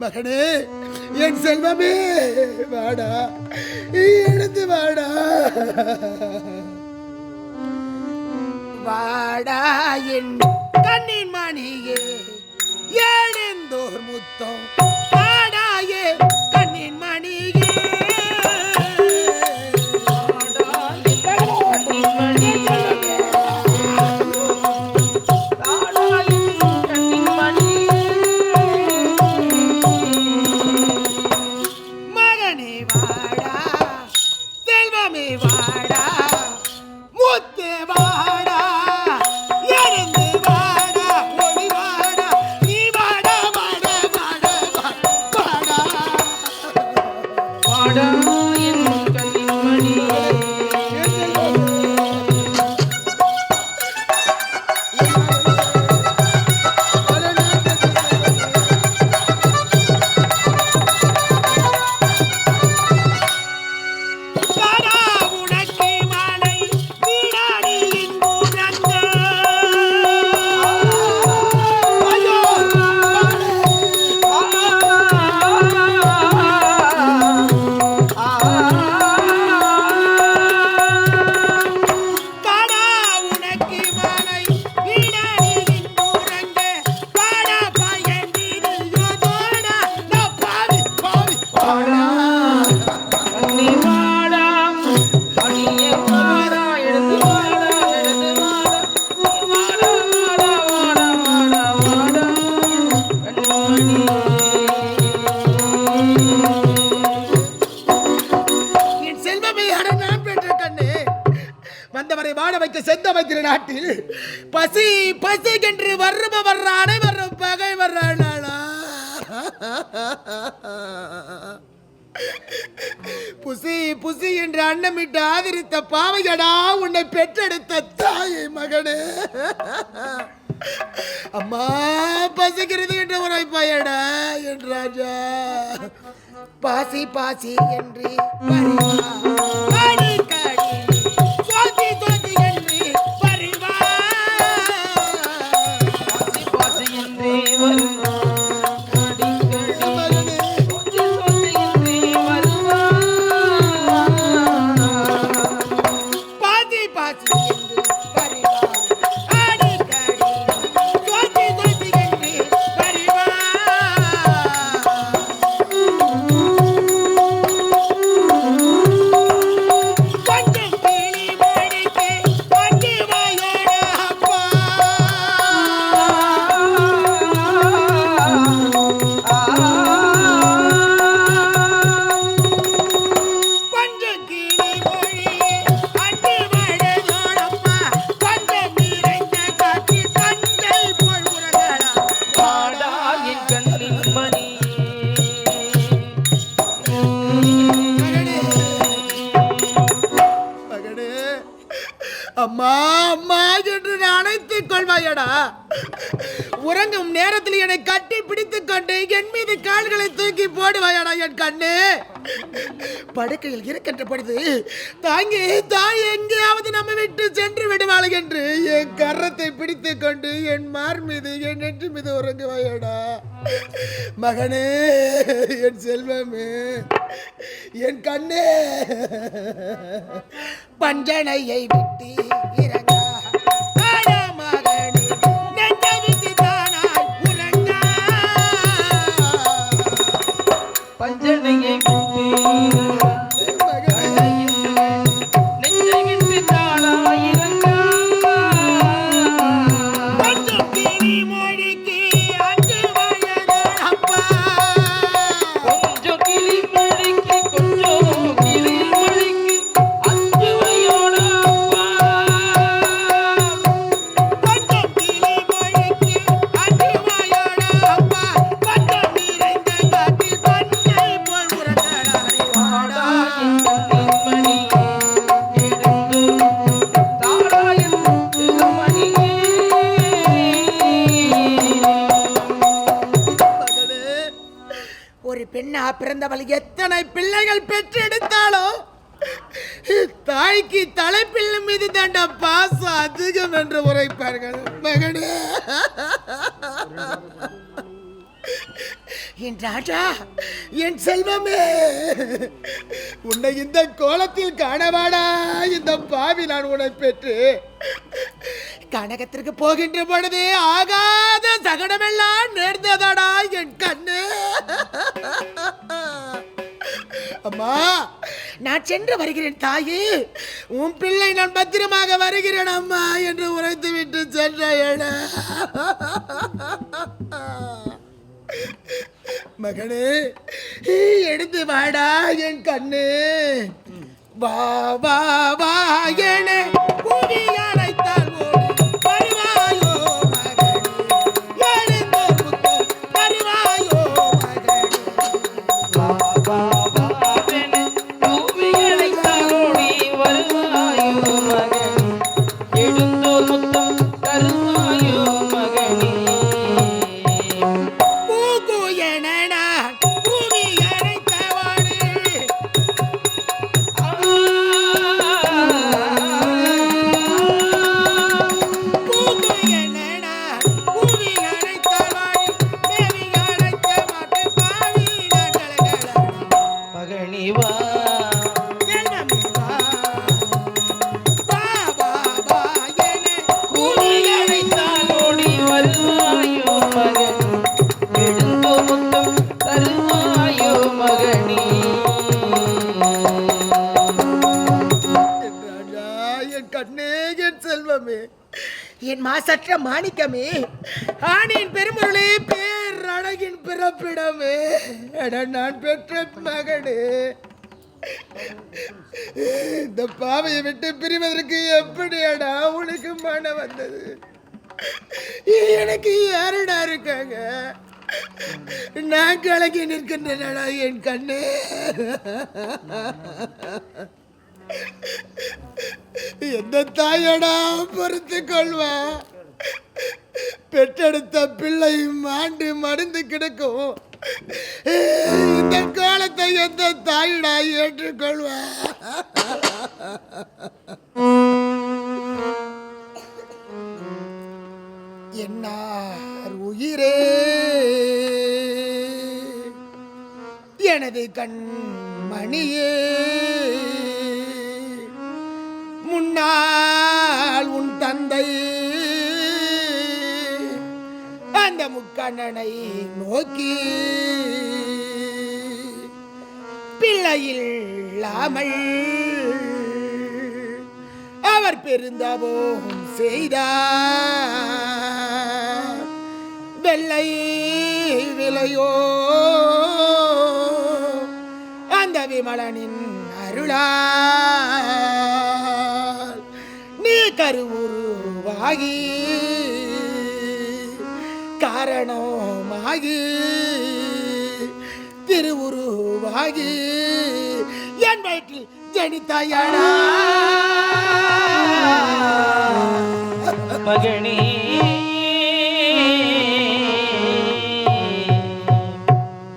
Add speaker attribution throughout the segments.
Speaker 1: மகனே என் செல்வமே வாடா எழுந்து வாடா. வாடா என் கண்ணின் மணியே எழுந்தோர் முத்தம். வாடாயே புசி புசி என்று அன்னமிட்டு ஆதரித்த பாவையடா உன்னை பெற்றெடுத்த தாயை மகனே. அம்மா பசிக்கிறது என்று உரைப்பாயடா என் ராஜா. பாசி பாசி என்று
Speaker 2: என்
Speaker 1: மீது கால்களை தூக்கி போடுவாயடா என் கண்ணு? படுக்கையில் இருக்கின்ற பொழுது தாங்கி தாய் எங்கேயாவது நம்ம விட்டு சென்று விடுவாள் என்று என் கரத்தை பிடித்து கொண்டு என் மார் மீது என் நெற்றி மீது உறங்குவாயடா. மகனே என் செல்வமே என் கண்ணே பஞ்சனையை விட்டு இறங்க. பிறந்தவள் எத்தனை பிள்ளைகள் பெற்றெடுத்தாளோ? தாய்க்கு தலைப்பிள்ளை மீது தாண்டா பாசம் அதிகம் என்று உரைப்பார்கள். மகனே. என் ராஜா என் செல்வமே உன்னை இந்த கோலத்தில் காணவாடா. இந்த பாவி நான் உன்னை பெற்று கனகத்திற்கு போகின்ற பொழுது ஆகாத சகடமெல்லாம் நேர்ந்ததாடா என் கண்ணு. அம்மா நான் சென்று வருகிறேன் தாயே. உன் பிள்ளை நான் பத்திரமாக வருகிறேன் அம்மா என்று உரைத்து விட்டு சென்ற மகனே எடுத்து வாடா என் கண்ணு. வா வா வா என என் மாசற்ற மாணிக்கமே. ஆணியின் பெருமொருளே பேர் அழகின் பிறப்பிடமே நான் பெற்ற மகனே. இந்த பாவையை விட்டு பிரிவதற்கு எப்படி அடா உனக்கு மனம் வந்தது? எனக்கு யாருடா இருக்காங்க? நான் கலங்கி நிற்கின்றனடா என் கண்ணே. எந்த தாயடா பொறுத்து கொள்வா பெற்றெடுத்த பிள்ளை மாண்டு மடிந்து கிடக்கும். இந்த காலத்தை எந்த தாயடா ஏற்றுக்கொள்வா? என்னார் உயிரே? எனது கண் மணியே முன்னால் உன் தந்தை. அந்த முக்கண்ணனை நோக்கி பிள்ளையில்லாமல் அவர் பெருந்தவோம் செய்தார். வெள்ளை விலையோ அந்த விமலனின் அருளா கருவுருவாகி. காரணமாகி. திருவுருவாகி. என் வயிற்றில் ஜனித்தாயடா.
Speaker 2: மகனே.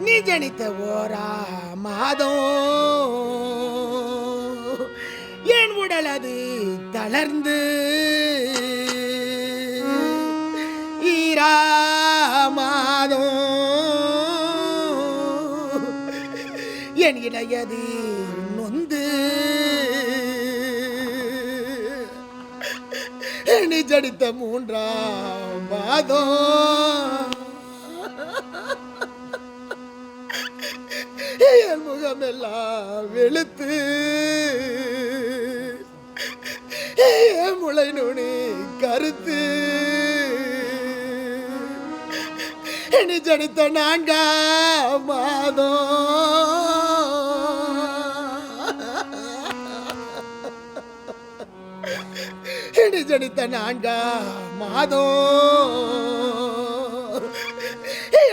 Speaker 1: நீ ஜனித்த ஓரா மாதம். கடலது தளர்ந்து ஈரா மாதம் என் இடையது நொந்து நிஜடித்த மூன்றாம் மாதம் என் முகமெல்லாம் வெளுத்து என் முளை நுனி கருத்து. நீ ஜனித்த நான்காம் மாதம். நீ ஜனித்த நான்காம் மாதம்.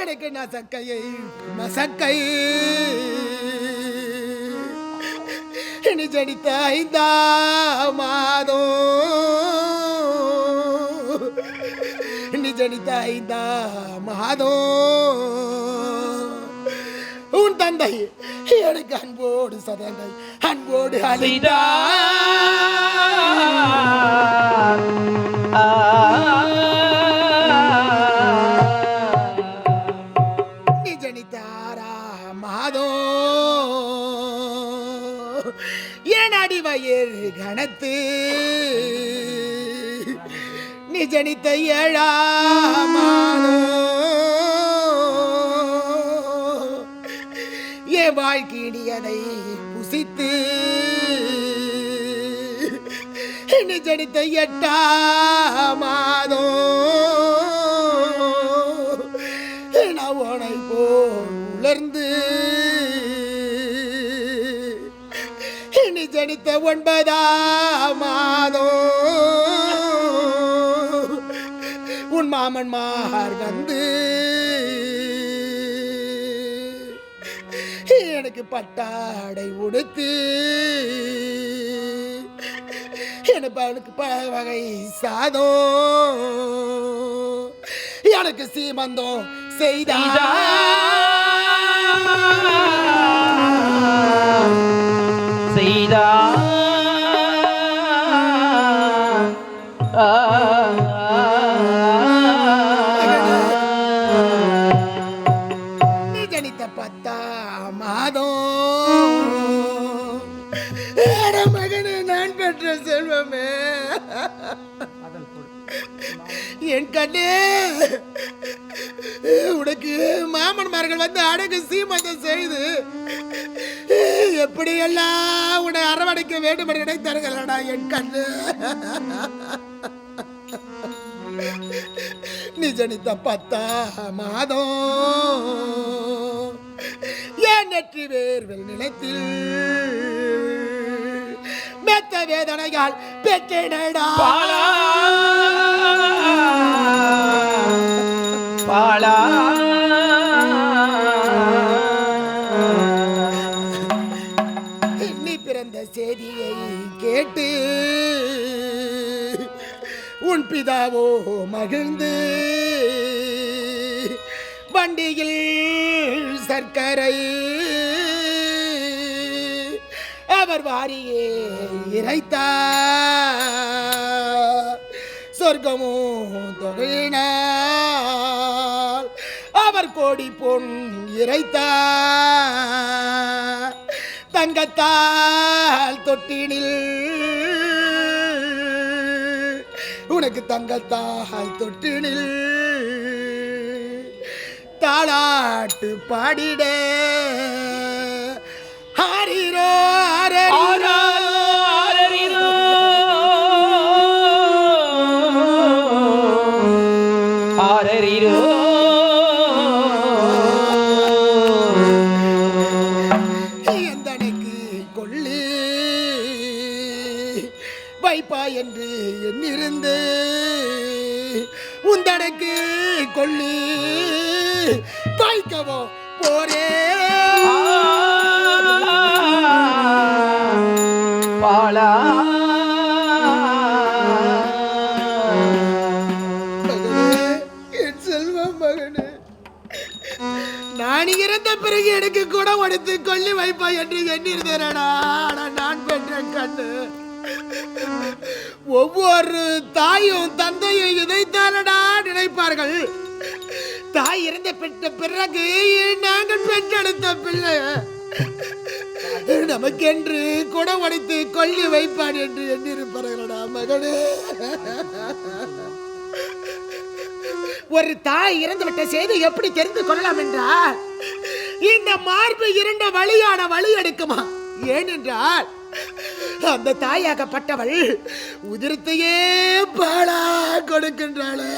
Speaker 1: எனக்கு நசக்கையை நசக்கை. நீ ஜடித்த ஐந்தா மாதம் நீ ஜடித்த ஐந்தா மாதம் தந்தை எனக்கு அன்போடு சதங்கை அன்போடு அழைத்தார்
Speaker 2: செய்தார்
Speaker 1: நிஜனித்தாரா மாதோ என் அடிவயிர் கணத்து நிஜனித்த ஏழாமாதோ என் வாழ்க்கையிடியதை புசித்து. நிஜனித்த எட்டாமாதோ நான் உனை போல் உலர்ந்து. நீ ஒன்பதாம் மாதம் உன் மாமன் மார் வந்து எனக்கு பட்டாடை உடுத்து எனக்கு அவனுக்கு பல வகை சாதம் எனக்கு சீமந்தம் செய்தார் கண்ணே உனக்கு மாமன்மார்கள் வந்து அடகு சீமந்தம் செய்து எப்படியெல்லாம் உன்னை அரவணைக்க வேண்டும் என்று நினைத்தார்களடா என் கண்ணு. நீ ஜனித்த பத்தா மாதம் ஏன் நெற்றி வேர்வல் நிலத்தில் மெத்த வேதனையால் பெற்றேனடா.
Speaker 2: பாலா. பாலா.
Speaker 1: நீ பிறந்த செய்தியை கேட்டு உன் பிதாவோ மகிழ்ந்து வண்டியில் சர்க்கரை அவர் வாரியே இறைத்தா சொர்க்கமோ தொகையினால் அவர் கோடி பொன் இறைத்தா தங்கத்தால் தொட்டினில் உனக்கு தங்கத்தால் தொட்டினில் தாளாட்டு பாடிட. ஹாரிரோ வைப்பா என்று எண்ணிருந்து. உந்தனைக்கு கொள்ளி. வைக்கவோ போரே. பிறகு எனக்கு கூட உடைத்து கொல்லி வைப்பா என்று எண்ணிருந்தேனடா நான் பெற்ற கண்ணு. ஒவ்வொரு தாயும் தந்தையும் இதைத்தானடா நினைப்பார்கள். தாய் இறந்த பெற்ற பிறகு நாங்கள் பெற்றெடுத்த பிள்ளை. நமக்கென்று குடம் உடைத்து கொல்லி வைப்பான் என்று எண்ணிருப்பார்களடா மகனே. ஒரு தாய் இறந்துவிட்ட செய்தி எப்படி தெரிந்து கொள்ளலாம் என்றால் இந்த மார்பு இரண்ட வழியான வழி எடுக்குமா? ஏனென்றால் அந்த தாயாகப்பட்டவள் உதிரத்தையே பாலா கொடுக்கின்றாளே.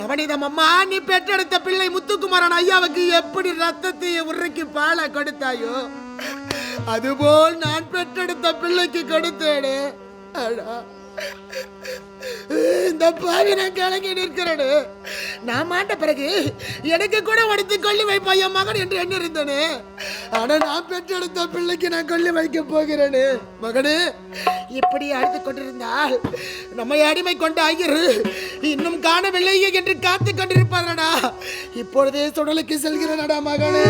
Speaker 1: நவனிதம் அம்மா நீ பெற்றெடுத்த பிள்ளை முத்துக்குமாரன் ஐயாவுக்கு எப்படி ரத்தத்தை உருக்கி பாலா கொடுத்தாயோ அதுபோல் நான் பெற்றெடுத்த பிள்ளைக்கு கொடுத்தேனே. அடா. இந்த பாவி நான் கலங்கி நிற்கிறேன். நான் மாட்ட பிறகு எனக்கு கூட உடைத்து கொள்ளி வைப்பாய் என் மகன் என்று எண்ணி இருந்தேனே நான் பெற்றெடுத்த பிள்ளைக்கு நான் கொள்ளி வைக்க போகிறேனே. மகனே இப்படி அழுது கொண்டிருந்தால் நம்மை அடிமை கொண்ட ஐயர் இன்னும் காணவில்லை என்று காத்து கொண்டிருப்பாரடா இப்பொழுதே சுடலுக்கு செல்கிறனடா மகனே.